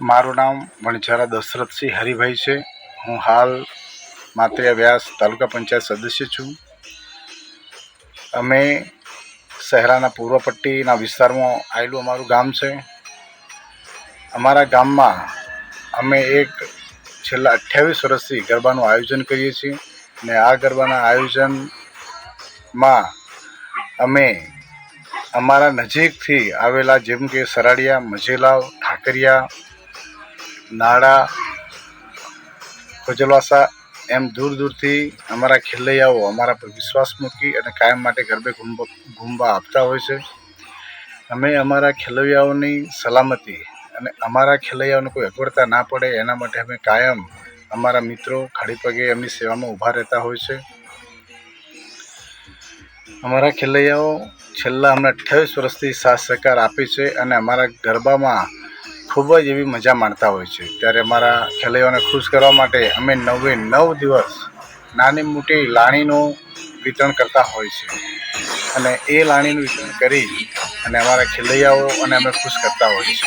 મારું નામ વણઝારા દશરથસિંહ હરિભાઈ છે. હું હાલ માત્રિયા વ્યાસ તાલુકા પંચાયત સદસ્ય છું. અમે શહેરાના પૂર્વ પટ્ટીના વિસ્તારમાં આવેલું અમારું ગામ છે. અમારા ગામમાં અમે એક છેલ્લા અઠ્યાવીસ વર્ષથી ગરબાનું આયોજન કરીએ છીએ ને આ ગરબાના આયોજનમાં અમે અમારા નજીકથી આવેલા જેમ કે સરાડિયા મજેલાવ, ઠાકરિયા નાડા ખોજલવાસા, એમ દૂર દૂરથી અમારા ખેલૈયાઓ અમારા પર વિશ્વાસ મૂકી અને કાયમ માટે ગરબે ઘૂમવા આપતા હોય છે. અમે અમારા ખેલૈયાઓની સલામતી અને અમારા ખેલૈયાઓને કોઈ અગવડતા ના પડે એના માટે અમે કાયમ અમારા મિત્રો ખાડી પગે એમની સેવામાં ઊભા રહેતા હોય છે. અમારા ખેલૈયાઓ છેલ્લા અમને અઠ્યાવીસ વર્ષથી સાથ સહકાર આપે છે અને અમારા ગરબામાં ખૂબ જ એવી મજા માણતા હોય છે. ત્યારે અમારા ખેલૈયાઓને ખુશ કરવા માટે અમે નવે નવ દિવસ નાની મોટી લાણીનું વિતરણ કરતા હોય છે. અને એ લાણીનું વિતરણ કરી અને અમારા ખેલૈયાઓ અને અમે ખુશ કરતા હોય છે.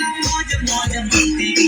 મોજ મોજ મસ્તી